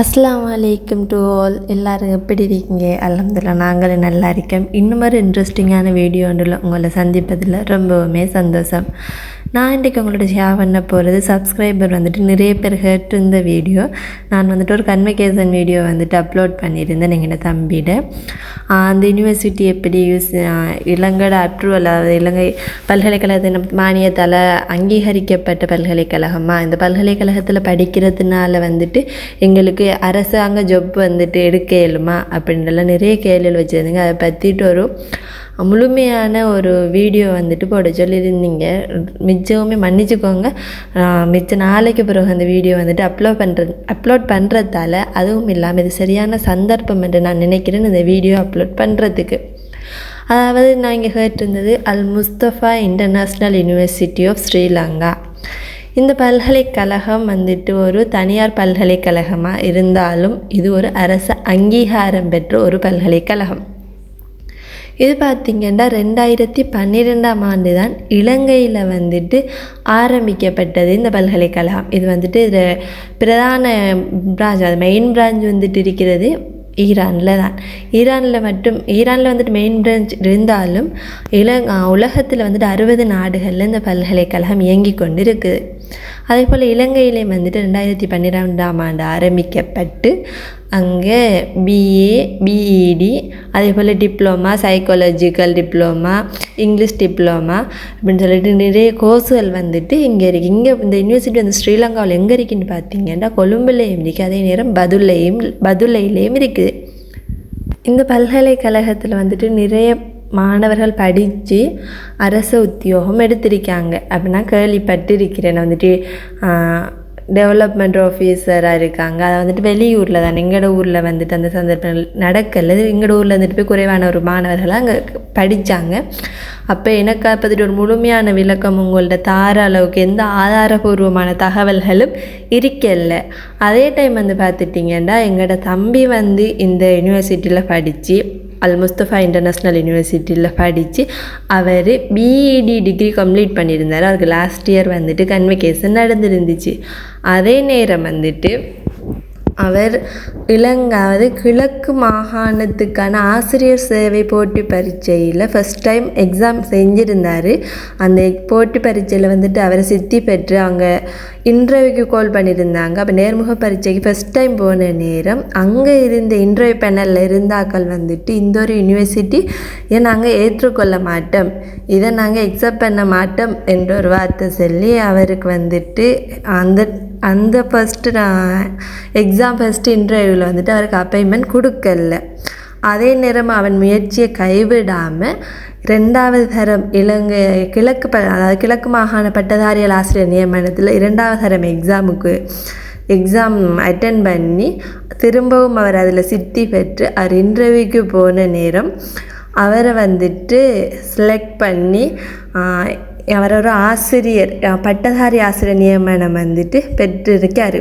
அஸ்லாம் வலைக்கம் to all எல்லோரும் எப்படி இருக்கீங்க? அல்ஹம்துலில்லாஹ் நாங்கள் நல்லா இருக்கோம். இன்னும் ஒரு இன்ட்ரெஸ்டிங்கான வீடியோ ஒன்றில் உங்களை சந்திப்பதில் ரொம்பவுமே சந்தோஷம். நான் இன்றைக்கி உங்களோட ஷேர் பண்ண போகிறது சப்ஸ்கிரைபர் வந்துட்டு நிறைய பேர் கேட்டிருந்த வீடியோ நான் வந்துட்டு ஒரு கன்வகேஷன் வீடியோ வந்துட்டு அப்லோட் பண்ணியிருந்தேன் எங்கள் தம்பியிட அந்த யூனிவர்சிட்டி எப்படி யூஸ் இலங்கட அப்ரூவல் அதாவது இலங்கை பல்கலைக்கழகத்தின் மானியத்தால் அங்கீகரிக்கப்பட்ட பல்கலைக்கழகமாக இந்த பல்கலைக்கழகத்தில் படிக்கிறதுனால வந்துட்டு எங்களுக்கு அரசாங்க ஜப் வந்துட்டு எடுக்க இயலுமா? அப்படின்றலாம் நிறைய கேள்விகள் வச்சுருந்தீங்க. அதை பற்றிட்டு ஒரு முழுமையான ஒரு வீடியோ வந்துட்டு போட சொல்லியிருந்தீங்க. மிச்சமே மன்னிச்சுக்கோங்க. மிச்ச நாளைக்கு பிறகு அந்த வீடியோ வந்துட்டு அப்லோட் பண்ணுறது அப்லோட் பண்ணுறதால அதுவும் இல்லாமல் இது சரியான சந்தர்ப்பம் என்று நான் நினைக்கிறேன் இந்த வீடியோ அப்லோட் பண்ணுறதுக்கு அதாவது நான் இங்கே கேட்டிருந்தது Al Mustafa international university of Sri Lanka இந்த பல்கலைக்கழகம் வந்துட்டு ஒரு தனியார் பல்கலைக்கழகமாக இருந்தாலும் இது ஒரு அரசு அங்கீகாரம் பெற்ற ஒரு பல்கலைக்கழகம். இது பார்த்திங்கன்னா ரெண்டாயிரத்தி பன்னிரெண்டாம் ஆண்டு தான் இலங்கையில் வந்துட்டு ஆரம்பிக்கப்பட்டது இந்த பல்கலைக்கழகம். இது வந்துட்டு இது பிரதான பிரான்ச் அது மெயின் பிரான்ச் வந்துட்டு இருக்கிறது ஈரானில் தான். ஈரானில் மட்டும் ஈரானில் வந்துட்டு மெயின் பிரான்ச் இருந்தாலும் இலங் உலகத்தில் வந்துட்டு அறுபது நாடுகளில் இந்த பல்கலைக்கழகம் இயங்கி கொண்டு இருக்குது அதே போல் இலங்கையிலே வந்துட்டு ரெண்டாயிரத்தி பன்னிரெண்டாம் ஆண்டு ஆரம்பிக்கப்பட்டு அங்கே பிஏ பிஇடி அதே போல் diploma psychological diploma English diploma அப்படின்னு சொல்லிட்டு நிறைய கோர்ஸுகள் வந்துட்டு இங்கே இருக்குது இங்கே இந்த யூனிவர்சிட்டி வந்து ஸ்ரீலங்காவில் எங்கே இருக்குன்னு பார்த்தீங்கன்னா கொழும்புலேயும் இருக்குது அதே நேரம் பதுலையும் பதுல்லையிலையும் இருக்குது இந்த பல்கலைக்கழகத்தில் வந்துட்டு நிறைய மாணவர்கள் படித்து அரசு உத்தியோகம் எடுத்திருக்காங்க. அப்படின்னா கேள்விப்பட்டிருக்கிறேன். வந்துட்டு டெவலப்மெண்ட் ஆஃபீஸராக இருக்காங்க. அதை வந்துட்டு வெளியூரில் தான் எங்களோட ஊரில் வந்துட்டு அந்த சந்தர்ப்பங்கள் நடக்கல. எங்களோட ஊரில் வந்துட்டு போய் குறைவான ஒரு மாணவர்களாக அங்கே படித்தாங்க அப்போ எனக்கு அதை பற்றிட்டு ஒரு முழுமையான விளக்கம் உங்கள்கிட்ட தார அளவுக்கு எந்த ஆதாரபூர்வமான தகவல்களும் இருக்கல. அதே டைம் வந்து பார்த்துட்டிங்கன்னா எங்களோட தம்பி வந்து இந்த யூனிவர்சிட்டியில் படித்து அல் முஸ்தஃபா இன்டர்நேஷ்னல் யூனிவர்சிட்டியில் படித்து அவர் பிஇடி டிகிரி கம்ப்ளீட் பண்ணியிருந்தார் அவருக்கு லாஸ்ட் இயர் வந்துட்டு கன்வெகேஷன் நடந்துருந்துச்சு அதே நேரம் வந்துட்டு அவர் இலங்காவது கிழக்கு மாகாணத்துக்கான ஆசிரியர் சேவை போட்டி பரீட்சையில் ஃபஸ்ட் டைம் எக்ஸாம் செஞ்சுருந்தார். அந்த போட்டி பரீட்சையில் வந்துட்டு அவரை சித்தி பெற்று அவங்க இன்டர்வியூக்கு கால் பண்ணியிருந்தாங்க. அப்போ நேர்முக பரீட்சைக்கு ஃபஸ்ட் டைம் போன நேரம் அங்கே இருந்த இன்டர்வியூ பேனலில் இருந்தாக்கள் வந்துட்டு இந்த ஒரு யூனிவர்சிட்டி இதை நாங்கள் ஏற்றுக்கொள்ள மாட்டோம். இதை நாங்கள் எக்ஸப்ட் பண்ண மாட்டோம் என்ற ஒரு வார்த்தை சொல்லி அவருக்கு வந்துட்டு அந்த அந்த ஃபஸ்ட்டு நான் எக்ஸாம் ஃபஸ்ட்டு இன்டர்வியூவில் வந்துட்டு அவருக்கு அப்பாயின்மெண்ட் கொடுக்கல. அதே நேரம் அவன் முயற்சியை கைவிடாமல் ரெண்டாவது தரம் இலங்கை கிழக்கு ப அதாவது கிழக்கு மாகாண பட்டதாரிகள் ஆசிரியர் நியமனத்தில் இரண்டாவது தரம் எக்ஸாமுக்கு எக்ஸாம் அட்டன் பண்ணி திரும்பவும் அவர் அதில் சித்தி பெற்று அவர் இன்டர்வியூக்கு போன நேரம் அவரை வந்துட்டு செலக்ட் பண்ணி அவர் ஒரு ஆசிரியர் பட்டதாரி ஆசிரியர் நியமனம் வந்துட்டு பெற்றிருக்கார்.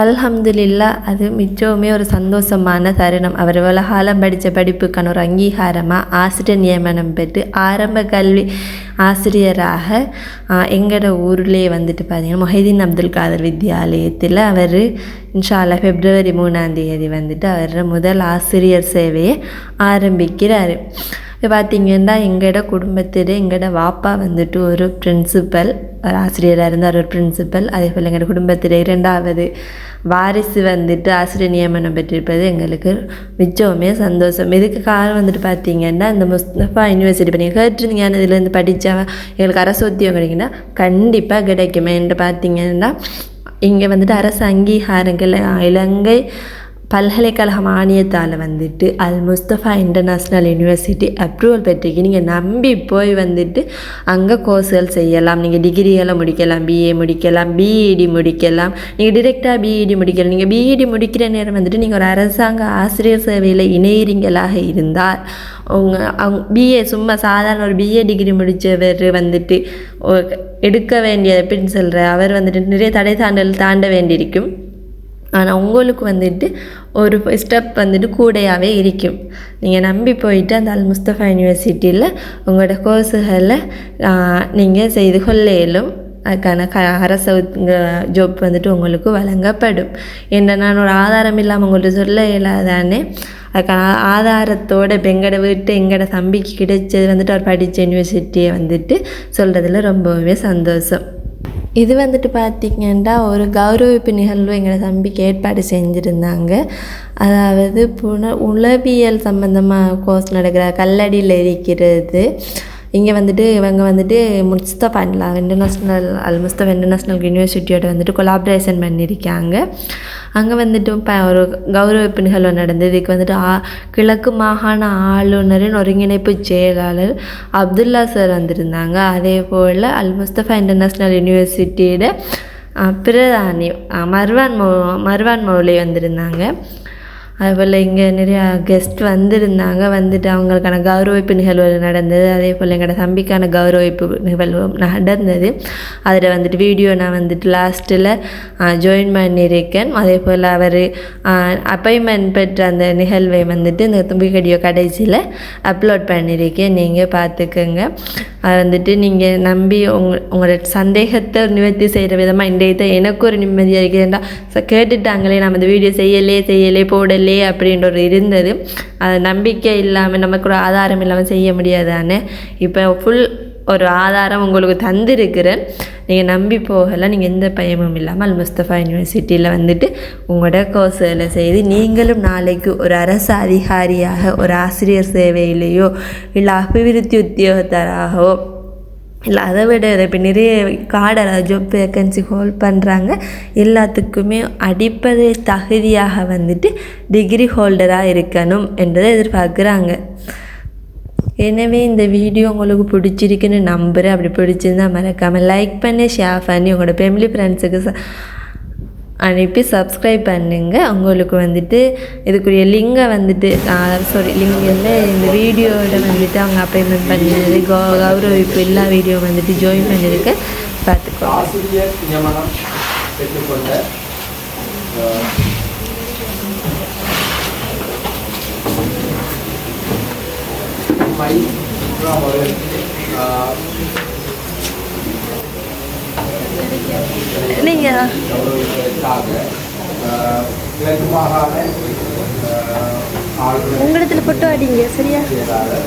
அல்ஹம்துலில்லா அது மிச்சவுமே ஒரு சந்தோஷமான தருணம். அவர் உலகாலம் காலம் படித்த படிப்புக்கான ஒரு அங்கீகாரமாக ஆசிரியர் நியமனம் பெற்று ஆரம்ப கல்வி ஆசிரியராக எங்களோட ஊர்லேயே வந்துட்டு பார்த்தீங்கன்னா மொஹிதீன் அப்துல் காதர் வித்யாலயத்தில் அவர் இன்ஷால்லா பிப்ரவரி மூணாம் தேதி வந்துட்டு அவர் முதல் ஆசிரியர் சேவையை ஆரம்பிக்கிறார். இப்போ பார்த்திங்கன்னா எங்களோட குடும்பத்தில் எங்களோட வாப்பா வந்துட்டு ஒரு பிரின்சிபல் ஒரு ஆசிரியராக இருந்தார் ஒரு பிரின்சிபல் அதே போல் எங்களோட குடும்பத்தில் இரண்டாவது வாரிசு வந்துட்டு ஆசிரியர் நியமனம் பெற்றிருப்பது எங்களுக்கு மிச்சவுமே சந்தோஷம். இதுக்கு காரணம் வந்துட்டு பார்த்திங்கன்னா இந்த முஸ்தபா யூனிவர்சிட்டி இப்போ நீங்கள் கேட்டிருந்தீங்க இதுலேருந்து படித்தா எங்களுக்கு அரசு உத்தியோகம் கிடைக்குன்னா கண்டிப்பாக கிடைக்குமே. என்று பார்த்தீங்கன்னா இங்கே வந்துட்டு அரசு அங்கீகாரங்கள் இலங்கை பல்கலைக்கழக மானியத்தால் வந்துட்டு Al Mustafa international university approval பெற்றிருக்கு நீங்கள் நம்பி போய் வந்துட்டு அங்கே கோர்ஸ்கள் செய்யலாம். நீங்கள் டிகிரிகளை முடிக்கலாம் பிஏ முடிக்கலாம் பிஇடி முடிக்கலாம். நீங்கள் டிரெக்டாக பிஇடி முடிக்கலாம். நீங்கள் பிஇடி முடிக்கிற நேரம் வந்துட்டு நீங்கள் ஒரு அரசாங்க ஆசிரியர் சேவையில் இணையிறீங்களாக இருந்தால் உங்கள் அவங்க பிஏ சும்மா சாதாரண ஒரு பிஏ டிகிரி முடித்தவர் வந்துட்டு எடுக்க வேண்டியது எப்படின்னு சொல்கிற அவர் வந்துட்டு நிறைய தடை தாண்டல் தாண்ட வேண்டியிருக்கும். ஆனால் உங்களுக்கு வந்துட்டு ஒரு ஸ்டெப் வந்துட்டு கூடையாகவே இருக்கும். நீங்கள் நம்பி போயிட்டு அந்த அல் முஸ்தஃபா யூனிவர்சிட்டியில் உங்களோட கோர்ஸுகளை நீங்கள் செய்து கொள்ள இயலும் அதுக்கான க அரசு ஜாப் வந்துட்டு உங்களுக்கு வழங்கப்படும். என்ன நான் ஒரு ஆதாரம் இல்லாமல் உங்கள்கிட்ட சொல்ல இயலாதானே? அதுக்கான ஆதாரத்தோட இப்போ எங்களோட வீட்டு எங்களோட தம்பிக்கு கிடைச்சது வந்துட்டு அவர் படித்த யூனிவர்சிட்டியை வந்துட்டு சொல்கிறதுல ரொம்பவே சந்தோஷம். இது வந்துட்டு பார்த்திங்கன்னா ஒரு கௌரவிப்பு நிகழ்வு எங்களை தம்பிக்கு ஏற்பாடு செஞ்சுருந்தாங்க. அதாவது புன உளவியல் சம்மந்தமாக கோர்ஸ் நடக்கிற கல்லடியில் இருக்கிறது இங்கே வந்துட்டு இவங்க வந்துட்டு முஸ்தபா இன்டர்நேஷ்னல் அல் முஸ்தப் இன்டர்நேஷ்னல் யூனிவர்சிட்டியோட வந்துட்டு கொலாபரேஷன் பண்ணியிருக்காங்க அங்கே வந்துட்டு ப ஒரு கௌரவிப்பு நிகழ்வு நடந்தது. இதுக்கு வந்துட்டு ஆ கிழக்கு மாகாண ஆளுநரின் ஒருங்கிணைப்பு செயலாளர் அப்துல்லா சார் வந்திருந்தாங்க. அதே போல் அல் முஸ்தபா இன்டர்நேஷ்னல் யூனிவர்சிட்டியோட பிரதானி மர்வான் மோ மர்வான் மௌலி வந்திருந்தாங்க. அதேபோல் இங்கே நிறையா கெஸ்ட் வந்திருந்தாங்க. வந்துட்டு அவங்களுக்கான கௌரவிப்பு நிகழ்வு நடந்தது. அதே போல் எங்களோட தம்பிக்கான கௌரவிப்பு நிகழ்வு நடந்தது. அதில் வந்துட்டு வீடியோ நான் வந்துட்டு லாஸ்ட்டில் ஜாயின் பண்ணியிருக்கேன். அதே போல் அவர் அப்பாயின்மெண்ட் பெற்ற அந்த நிகழ்வை வந்துட்டு இந்த தும்பிக்கடியோ கடைசியில் அப்லோட் பண்ணியிருக்கேன். நீங்கள் பார்த்துக்கோங்க. அது வந்துட்டு நீங்கள் நம்பி உங்க உங்களோட சந்தேகத்தை நிவர்த்தி செய்கிற விதமாக இந்த இதை எனக்கு ஒரு நிம்மதியாக இருக்குதுண்டா கேட்டுட்டாங்களே நம்ம இந்த வீடியோ செய்யலே செய்யலே போடலே அப்படின்ற ஒரு இருந்தது. அது நம்பிக்கை இல்லாமல் நமக்கு ஒரு ஆதாரம் இல்லாமல் செய்ய முடியாதானே இப்போ ஃபுல் ஒரு ஆதாரம் உங்களுக்கு தந்திருக்கிறேன். நீங்கள் நம்பி போகலாம் நீங்கள் எந்த பயமும் இல்லாமல் அல் முஸ்தபா யூனிவர்சிட்டியில் வந்துட்டு உங்களோட கோர்ஸில் செய்து நீங்களும் நாளைக்கு ஒரு அரசு அதிகாரியாக ஒரு ஆசிரியர் சேவையிலேயோ இல்லை அபிவிருத்தி உத்தியோகத்தராகவோ இல்லை அதை விட இப்போ நிறைய காடை ஜாப் வேக்கன்சி ஹோல்ட் பண்ணுறாங்க எல்லாத்துக்குமே அடிப்படை தகுதியாக வந்துட்டு டிகிரி ஹோல்டராக இருக்கணும் என்றதை எதிர்பார்க்குறாங்க. எனவே இந்த வீடியோ உங்களுக்கு பிடிச்சிருக்குன்னு நம்புகிறேன் அப்படி பிடிச்சிருந்தா மறக்காமல் லைக் பண்ணி ஷேர் பண்ணி. உங்களோட ஃபேமிலி ஃப்ரெண்ட்ஸுக்கு அனுப்பி சப்ஸ்கிரைப் பண்ணுங்கள் உங்களுக்கு வந்துட்டு இதுக்குரிய லிங்கை வந்துட்டு சாரி லிங்க் இல்லை இந்த வீடியோவில் வந்துட்டு அவங்க அப்பாயின்மெண்ட் பண்ணது. கௌ கௌரவிப்பு எல்லா வீடியோ வந்துட்டு ஜாயின் பண்ணியிருக்கு பார்த்துக்கோ அப்புறம் ஒரு அஹ், நீங்கள் உங்களிடத்தில் போட்டோ அடிங்க சரியா? செயலாளர்